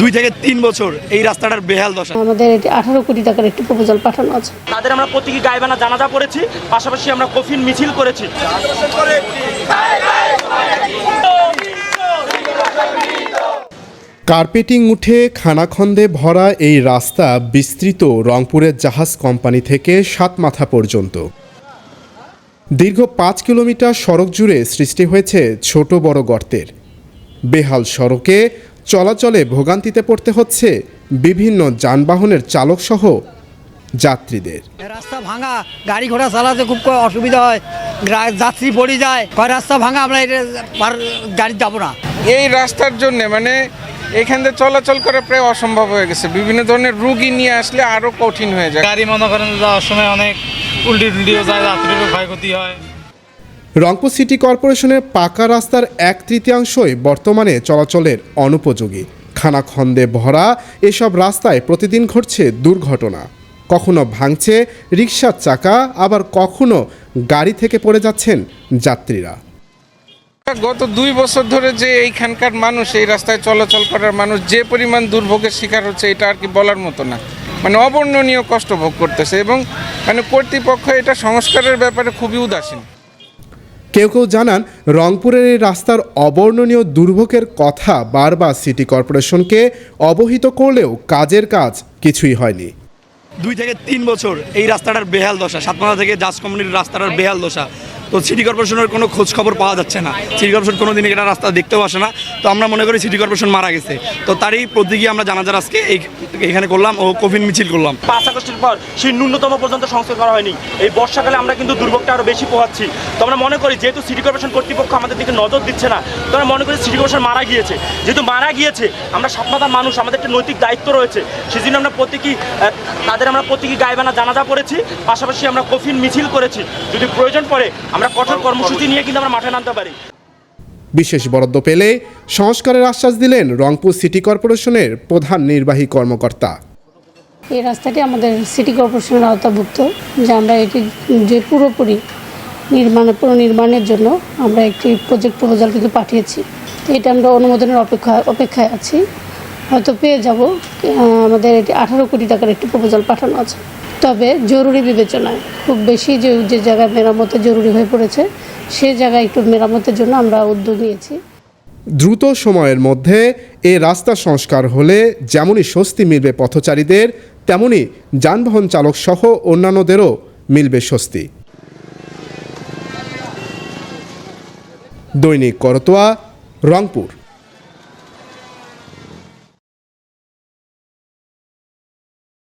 দুই থেকে তিন বছর এই রাস্তাটার বেহাল দশা। আমাদের আঠারো কোটি টাকার একটি প্রপোজাল পাঠানো আছে। তাদের আমরা প্রতীকী গায়বানা জানাজা করেছি পাশাপাশি আমরা কফিন মিছিল করেছি। কার্পেটিং উঠে খানাখন্দে ভরা এই রাস্তা বিস্তৃত রংপুরের জাহাজ কোম্পানি থেকে সাত মাথা পর্যন্ত। দীর্ঘ পাঁচ কিলোমিটার সড়ক জুড়ে সৃষ্টি হয়েছে ছোট বড় গর্তের। বেহাল সড়কে চলাচলে ভোগান্তিতে পড়তে হচ্ছে বিভিন্ন যানবাহনের চালকসহ যাত্রীদের। রাস্তা ভাঙা গাড়ি ঘোড়া চালাতে খুব অসুবিধা হয়। যাত্রী পড়ে যায়। কয় রাস্তা ভাঙা আমরা গাড়ি যাব না। এই রাস্তার জন্য মানে এখান থেকে চলাচল করা প্রায় অসম্ভব হয়ে গেছে। বিভিন্ন ধরনের রুগী নিয়ে আসলে আরও কঠিন হয়ে যায়। গাড়ি মনে করেন যাওয়ার সময় অনেক উল্টি টুল্টিও যায় যাত্রীরও ক্ষয়ক্ষতি হয়। রংপুর সিটি কর্পোরেশনের পাকা রাস্তার এক তৃতীয়াংশই বর্তমানে চলাচলের অনুপযোগী। খানাখন্দে ভরা এসব রাস্তায় প্রতিদিন ঘটছে দুর্ঘটনা। কখনো ভাঙছে রিক্সার চাকা, আবার কখনো গাড়ি থেকে পড়ে যাচ্ছেন যাত্রীরা। গত দুই বছর ধরে যে এইখানকার মানুষ, এই রাস্তায় চলাচল করার মানুষ যে পরিমাণ দুর্ভোগের শিকার হচ্ছে, এটা আর কি বলার মতো না। মানে অবর্ণনীয় কষ্ট ভোগ করতেছে এবং মানে কর্তৃপক্ষ এটা সংস্কারের ব্যাপারে খুবই উদাসীন। কেউ কেউ জানান, রংপুরের এই রাস্তার অবর্ণনীয় দুর্ভোগের কথা বারবার সিটি কর্পোরেশনকে অবহিত করলেও কাজের কাজ কিছুই হয়নি। দুই থেকে তিন বছর এই রাস্তাটার বেহাল দশা সাতমাথা থেকে জাজ কোম্পানির রাস্তাটার বেহাল দশা। তো সিটি কর্পোরেশনের কোনো খোঁজ খবর পাওয়া যাচ্ছে না। সিটি কর্পোরেশন কোনো দিন এটা রাস্তা দেখতেও আসে না। তো আমরা মনে করি সিটি কর্পোরেশন মারা গেছে। তো তারই প্রতীকী আমরা জানাজার আজকে এখানে করলাম ও কফিন মিছিল করলাম। পাঁচ আগস্টের পর সেই ন্যূনতম পর্যন্ত সংস্কার করা হয়নি। এই বর্ষাকালে আমরা কিন্তু দুর্ভোগটা আরও বেশি পোহাচ্ছি। তো আমরা মনে করি যেহেতু সিটি কর্পোরেশন কর্তৃপক্ষ আমাদের দিকে নজর দিচ্ছে না, তো আমরা মনে করি সিটি কর্পোরেশন মারা গিয়েছে। যেহেতু মারা গিয়েছে, আমরা সাতমাতার মানুষ, আমাদের একটা নৈতিক দায়িত্ব রয়েছে। সেজন্য আমরা প্রতীকী তাদের আমরা প্রতীকী গায়বানা জানাজা পড়েছি। পাশাপাশি আমরা কফিন মিছিল করেছি। যদি প্রয়োজন পড়ে আমরা কঠোর কর্মসূচি নিয়ে কিন্তু আমরা মাঠে নামতে পারি। বিশেষ বরাদ্দ পেলে সংস্কারের আশ্বাস দিলেন রংপুর সিটি কর্পোরেশনের প্রধান নির্বাহী কর্মকর্তা। এই রাস্তাটি আমাদের সিটি কর্পোরেশনের আওতাভুক্ত যে আমরা এটি যে পুরোপুরি নির্মাণের পুনর্নির্মাণের জন্য আমরা একটি প্রজেক্ট প্রপোজাল কিন্তু পাঠিয়েছি। এটা আমরা অনুমোদনের অপেক্ষা অপেক্ষায় আছি। হয়তো পেয়ে যাব আমাদের এটি আঠারো কোটি টাকার একটি প্রপোজাল পাঠানো আছে। তবে জরুরি বিবেচনায় খুব বেশি যে যে জায়গায় মেরামতের জরুরি হয়ে পড়েছে সেই জায়গায় একটু মেরামতের জন্য আমরা উদ্যোগ নিয়েছি। দ্রুত সময়ের মধ্যে এ রাস্তা সংস্কার হলে যেমনই স্বস্তি মিলবে পথচারীদের তেমনি যানবাহন চালক সহ অন্যান্যদেরও মিলবে স্বস্তি। দৈনিক করতোয়া, রংপুর।